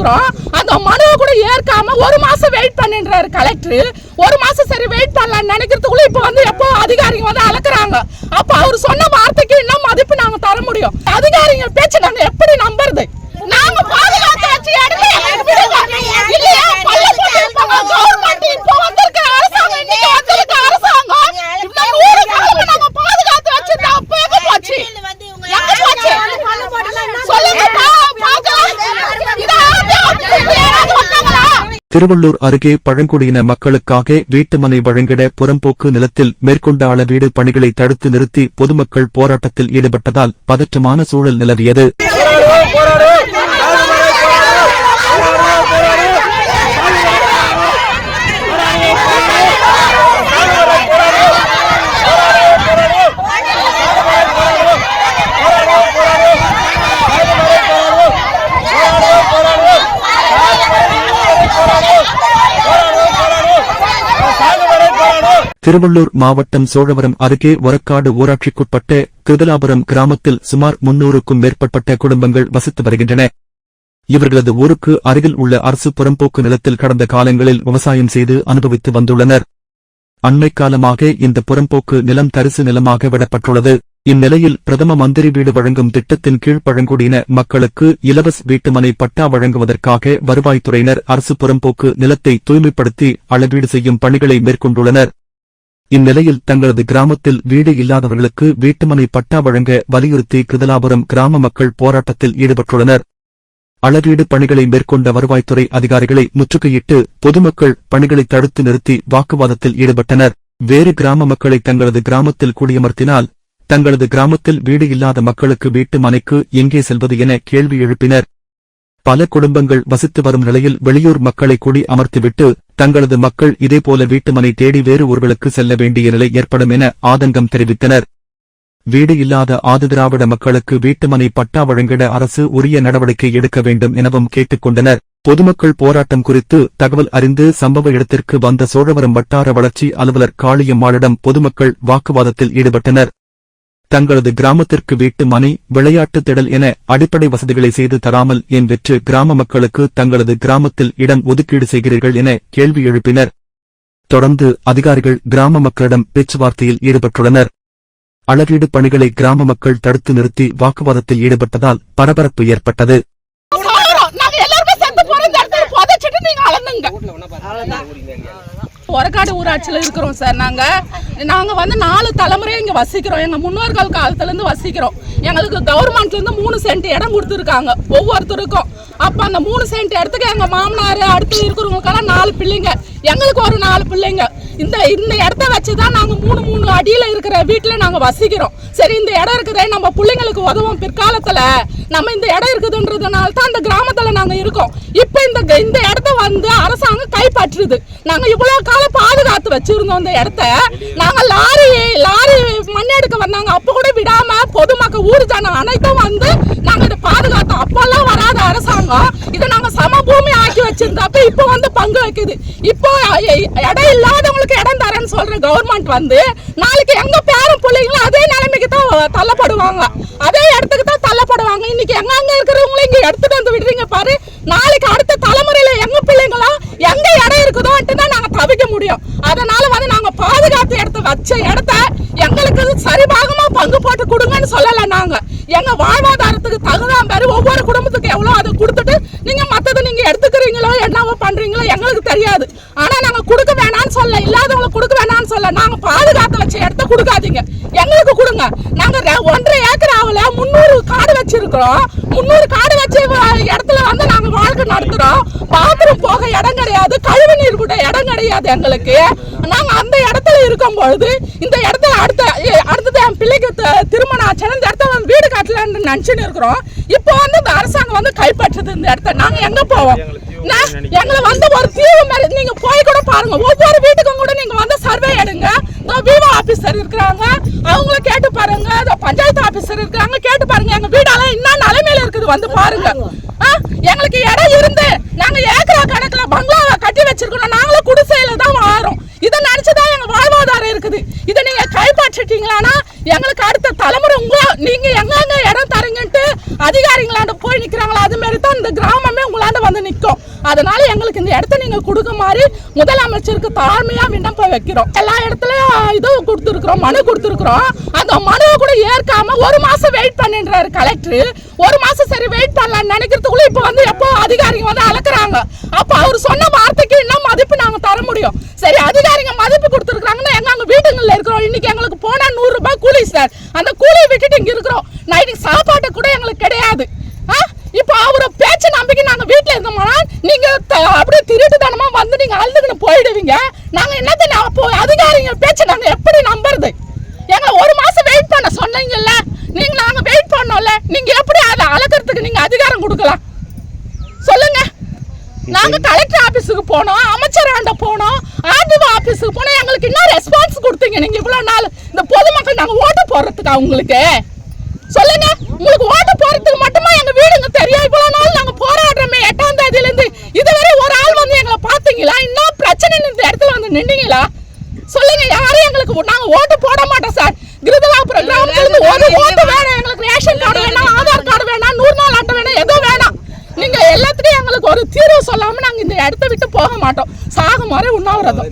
கொடுத்துருக்கோம் அந்த மனுவை கூட ஏற்காம ஒரு மாசம் வெயிட் பண்ணின்றாரு கலெக்டர் ஒரு மாசம் சரி வெயிட் பண்ணலாம்னு நினைக்கிறதுக்குள்ள இப்போ வந்து எப்போ அதிகாரிங்க வந்து அளக்குறாங்க அப்போ அவர் சொன்ன வார்த்தைக்கு இன்னும் மதிப்பு நாங்க தர முடியும். அதிகாரிங்க பேச்சு நாங்க எப்படி நம்புறது? நாங்க பாதுகாத்து வச்சு இல்லையா? இப்போ போட்டு வந்திருக்கிற அரசாங்கம், இன்னைக்கு வந்திருக்கிற அரசாங்கம், இன்னும் நாங்க பாதுகாத்து வச்சிருந்த அப்ப எங்க போச்சு? எங்க போச்சு? சொல்லுங்கப்பா, திருவள்ளூர் அருகே பழங்குடியின மக்களுக்காக வீட்டுமனை வழங்கிட புறம்போக்கு நிலத்தில் மேற்கொண்ட அளவீடு பணிகளை தடுத்து நிறுத்தி பொதுமக்கள் போராட்டத்தில் ஈடுபட்டதால் பதற்றமான சூழல் நிலவியது. திருவள்ளூர் மாவட்டம் சோழவரம் அருகே ஒரக்காடு ஊராட்சிக்குட்பட்ட கிருதலாபுரம் கிராமத்தில் சுமார் முன்னூறுக்கும் மேற்பட்ட குடும்பங்கள் வசித்து வருகின்றன. இவர்களது ஊருக்கு அருகில் உள்ள அரசு புறம்போக்கு நிலத்தில் கடந்த காலங்களில் விவசாயம் செய்து அனுபவித்து வந்துள்ளனர். அண்மை காலமாக இந்த புறம்போக்கு நிலம் தரிசு நிலமாக விடப்பட்டுள்ளது. இந்நிலையில் பிரதம மந்திரி வீடு வழங்கும் திட்டத்தின் கீழ் பழங்குடியின மக்களுக்கு இலவச வீட்டுமனை பட்டா வழங்குவதற்காக வருவாய்த்துறையினர் அரசு புறம்போக்கு நிலத்தை தூய்மைப்படுத்தி அளவீடு செய்யும் பணிகளை மேற்கொண்டுள்ளனர். இந்நிலையில் தங்களது கிராமத்தில் வீடு இல்லாதவர்களுக்கு வீட்டுமனை பட்டா வழங்க வலியுறுத்தி கிருதலாபுரம் கிராம மக்கள் போராட்டத்தில் ஈடுபட்டுள்ளனர். அளவீடு பணிகளை மேற்கொண்ட வருவாய்த்துறை அதிகாரிகளை முற்றுகையிட்டு பொதுமக்கள் பணிகளை தடுத்து நிறுத்தி வாக்குவாதத்தில் ஈடுபட்டனர். வேறு கிராம மக்களை தங்களது கிராமத்தில் குடியமர்த்தினால் தங்களது கிராமத்தில் வீடு இல்லாத மக்களுக்கு வீட்டு மனைக்கு எங்கே செல்வது என கேள்வி எழுப்பினர். பல குடும்பங்கள் வசித்து வரும் நிலையில் வெளியூர் மக்களை குடி அமர்த்திவிட்டு தங்களது மக்கள் இதேபோல வீட்டுமனை தேடி வேறு ஊர்களுக்கு செல்ல வேண்டிய நிலை ஏற்படும் என ஆதங்கம் தெரிவித்தனர். வீடு இல்லாத ஆதிதிராவிட மக்களுக்கு வீட்டுமனை பட்டா வழங்கிட அரசு உரிய நடவடிக்கை எடுக்க வேண்டும் எனவும் கேட்டுக் கொண்டனர் பொதுமக்கள் போராட்டம் குறித்து தகவல் அறிந்து சம்பவ இடத்திற்கு வந்த சோழவரம் வட்டார வளர்ச்சி அலுவலர் காளியம்மாளிடம் பொதுமக்கள் வாக்குவாதத்தில் ஈடுபட்டனர். தங்களது கிராமத்திற்கு வீட்டு மனை விளையாட்டு திடல் என அடிப்படை வசதிகளை செய்து தராமல் என் வெற்று கிராம மக்களுக்கு தங்களது கிராமத்தில் இடம் ஒதுக்கீடு செய்கிறீர்கள் என கேள்வி எழுப்பினர். தொடர்ந்து அதிகாரிகள் கிராம மக்களிடம் பேச்சுவார்த்தையில் ஈடுபட்டுள்ளனர். அளவீடு பணிகளை கிராம மக்கள் தடுத்து நிறுத்தி வாக்குவாதத்தில் ஈடுபட்டதால் பரபரப்பு ஏற்பட்டது. சாகுறோம். ஒரக்காடு ஊராட்சியில் இருக்கிறோம் சார் நாங்கள் நாங்கள் வந்து நாலு தலைமுறையாக இங்கே வசிக்கிறோம். எங்கள் முன்னோர்கள் காலத்துலேருந்து வசிக்கிறோம். எங்களுக்கு கவர்மெண்ட்லேருந்து மூணு சென்ட் இடம் கொடுத்துருக்காங்க ஒவ்வொருத்தருக்கும். அப்போ அந்த மூணு சென்ட் இடத்துக்கு எங்கள் மாமனார் அடுத்து இருக்கிறவங்களுக்கெல்லாம் நாலு பிள்ளைங்க. எங்களுக்கு ஒரு நாலு பிள்ளைங்க. இந்த இந்த இடத்த வச்சு தான் நாங்கள் மூணு மூணு அடியில் இருக்கிற வீட்டில் நாங்கள் வசிக்கிறோம். சரி இந்த இடம் இருக்குதே நம்ம பிள்ளைங்களுக்கு உதவும் பிற்காலத்தில். நம்ம இந்த இடம் இருக்குதுன்றதுனால தான் அந்த கிராமத்தில் நாங்கள் இருக்கோம். இப்போ இந்த இந்த இடத்த வந்து அரசாங்கம் கைப்பற்றுது. நாங்க இவ்வளவு காலம் பாதுகாத்து வச்சிருந்தோம் இந்த இடத்த. நாங்க லாரி லாரி மண் எடுக்க வந்தாங்க. அப்ப கூட விடாம பொதுமக்கள் ஊர் ஜனம் அனைத்தும் வந்து நாங்க இதை பாதுகாத்தோம். அப்பெல்லாம் வராத அரசாங்கம் இதை நாங்க சமபூமி ஆக்கி வச்சிருந்தப்ப இப்போ வந்து பங்கு வைக்குது. இப்போ இடம் இல்லாதவங்களுக்கு இடம் தரேன்னு சொல்ற கவர்மெண்ட் வந்து நாளைக்கு எங்க பேரன் பிள்ளைங்களும் அதே நிலைமைக்கு தான் தள்ளப்படுவாங்க. அதே இடத்துக்கு தான் தள்ளப்படுவாங்க. இன்னைக்கு எங்க அங்க இருக்கிறவங்களும் இங்க எடுத்துட்டு வந்து விடுறீங்க பாரு. நாளைக்கு அடுத்த தலைமுறையில எங்க பிள்ளைங்களும் எங்க இடம் இருக்குதோன்ட்டு தான் நாங்க தவிக்க முடியும் அதனால வந்து நாங்க பாதுகாத்து எடுத்து வச்ச இடத்த எங்களுக்கு சரிபாகமா பங்கு போட்டு கொடுங்கன்னு சொல்லல நாங்க. எங்க வாழ்வாதாரத்துக்கு தகுந்த மாதிரி ஒவ்வொரு குடும்பத்துக்கு எவ்வளவு அதை கொடுத்துட்டு நீங்க மத்ததை நீங்க எடுத்துக்கிறீங்களோ என்னவோ பண்றீங்களோ எங்களுக்கு தெரியாது. ஆனா நாங்க கொடுக்க வேணாம்னு சொல்ல இல்லாதவங்களுக்கு கொடுக்க வேணாம்னு சொல்ல நாங்க பாதுகாத்து வச்ச இடத்த கொடுக்காதீங்க. எங்களுக்கு கொடுங்க. நாங்க ஒன்றரை ஏக்கர் ஆகல முந்நூறு காடு வச்சிருக்கிறோம். முந்நூறு காடு வச்ச இடத்துல வந்து நாங்க வாழ்க்கை நடத்துறோம். பாத்ரூம் போக இடம் கிடையாது. கழிவு கூட இடம் கிடையாது எங்களுக்கு. நாங்கள் அந்த இடத்துல இருக்கும் பொழுது இந்த இடத்துல அடுத்த அடுத்தது என் பிள்ளைக்கு த- திருமணம் ஆச்சுன்னா இந்த இடத்த வந்து வீடு கட்டலான்னு நினச்சின்னு இருக்கிறோம். இப்போ வந்து இந்த அரசாங்கம் வந்து கைப்பற்றுது இந்த இடத்த நாங்கள் எங்கே போவோம்? நான் எங்களை வந்து ஒரு தீவு மாதிரி நீங்கள் போய் கூட பாருங்க. ஒவ்வொரு வீட்டுக்கும் கூட நீங்கள் வந்து சர்வே எடுங்க. விவோ ஆஃபீஸர் இருக்கிறாங்க. அவங்கள கேட்டு பாருங்க. பஞ்சாயத்து ஆஃபீஸர் இருக்காங்க கேட்டு பாருங்க. எங்க வீடெல்லாம் என்ன நிலைமையில இருக்குது. வந்து பாருங்க. ஆ, எங்களுக்கு இடம் இருந்து நாங்க ஏக்க கணக்குல பங்களாவை கட்டி வச்சிருக்கணும். நாங்களும் குடிசையில தான் வாரோம். இதை நினைச்சுதான் எங்க வாழ்வாதாரம் இருக்குது. இதை நீங்க கைப்பற்றிட்டீங்களான்னா எங்களுக்கு அடுத்த தலைமுறை உங்க நீங்க எங்கெங்க இடம் தரீங்கன்ட்டு அதிகாரிங்களாண்ட போய் நிக்கிறாங்களா அது மாதிரி தான் இந்த கிராமமே உங்களாண்ட வந்து நிற்கும். அதனால எங்களுக்கு இந்த இடத்த நீங்கள் கொடுக்க மாதிரி முதலமைச்சருக்கு தாழ்மையாக விண்ணப்பம் வைக்கிறோம். எல்லா இடத்துலையும் இது கொடுத்துருக்குறோம் மனு கொடுத்துருக்குறோம். அந்த மனுவை கூட ஏற்காம ஒரு மாதம் வெயிட் பண்ணின்றார் கலெக்டர் ஒரு மாதம் சரி வெயிட் பண்ணலான்னு நினைக்கிறதுக்குள்ளே இப்போ வந்து எப்போ அதிகாரிங்க வந்து அளக்குறாங்க அப்போ அவர் சொன்ன வார்த்தைக்கு இன்னும் மதிப்பு நாங்கள் தர முடியும். சரி அதிகாரிங்க மதிப்பு கொடுத்துருக்குறாங்கன்னா எங்க அங்கே வீடுங்கள்ல இருக்கிறோம். இன்னைக்கு எங்களுக்கு போனால் நூறுரூபா கூலி சார் அந்த கூலியை விட்டுட்டு இங்கே இருக்கிறோம். நைட்டுக்கு சாப்பாட்டு கூட எங்களுக்கு கிடையாது. நம்பிக்கை நாங்க வீட்டுல இருந்தோம்னா நீங்க அப்படியே திருட்டுத்தனமா வந்து நீங்க அழுதுகிட்டு போயிடுவீங்க. நாங்க என்னத்த அப்போ அதிகாரிங்க பேச்சு நாங்க எப்படி நம்புறது? எங்க ஒரு மாசம் வெயிட் பண்ண சொன்னீங்கல்ல. நீங்க நாங்க வெயிட் பண்ணோம்ல. நீங்க எப்படி அதை அழகிறதுக்கு நீங்க அதிகாரம் கொடுக்கலாம்? சொல்லுங்க. நாங்க கலெக்டர் ஆபீஸுக்கு போனோம் அமைச்சர் ஆண்ட போனோம் ஆர்டிஓ ஆபீஸுக்கு போனோம். எங்களுக்கு என்ன ரெஸ்பான்ஸ் கொடுத்தீங்க. நீங்க இவ்வளவு நாள் இந்த பொதுமக்கள் நாங்க ஓட்டு போடுறதுக்கா உங்களுக்கு? சொல்லுங்க. உங்களுக்கு ஓட்டு போறதுக்கு மட்டுமா எங்க வீடுங்க தெரியும் இவ்வளவு நாள் நாங்க போராடுறோமே இருந்து இதுவரை ஒரு ஆள் வந்து எங்களை பாத்தீங்களா இன்னும் பிரச்சனை இந்த இடத்துல வந்து நின்னீங்களா? சொல்லுங்க யாரும் எங்களுக்கு நாங்க ஓட்டு போட மாட்டோம் சார். கிருதலாபுரம் கிராமத்துல இருந்து ஒரு ஓட்டு வேணும் எங்களுக்கு ரேஷன் கார்டு வேணாம் ஆதார் கார்டு வேணாம் நூறு நாள் அட்டை வேணாம் எதுவும் வேணாம். நீங்க எல்லாத்துலயும் எங்களுக்கு ஒரு தீர்வு சொல்லாம நாங்க இந்த இடத்த விட்டு போக மாட்டோம். சாகும் வரை உண்ணாவிரதம்.